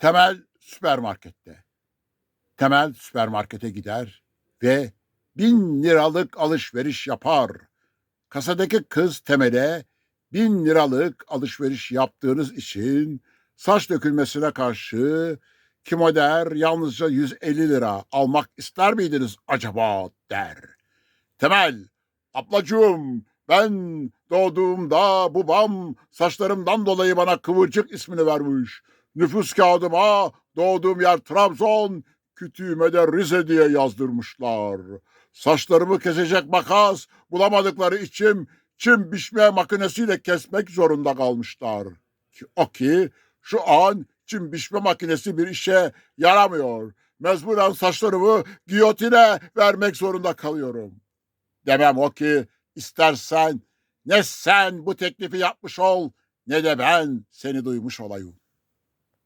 Temel süpermarkette. Temel süpermarkete gider ve bin liralık alışveriş yapar. Kasadaki kız Temel'e bin liralık alışveriş yaptığınız için saç dökülmesine karşı kim der yalnızca 150 lira almak ister miydiniz acaba der. Temel, ablacığım ben doğduğumda babam saçlarımdan dolayı bana Kıvırcık ismini vermiş. Nüfus kağıdıma doğduğum yer Trabzon, kütüğüme de Rize diye yazdırmışlar. Saçlarımı kesecek makas bulamadıkları için çim biçme makinesiyle kesmek zorunda kalmışlar. O ki şu an çim biçme makinesi bir işe yaramıyor. Mecburen saçlarımı giyotine vermek zorunda kalıyorum. Demem o ki istersen ne sen bu teklifi yapmış ol ne de ben seni duymuş olayım.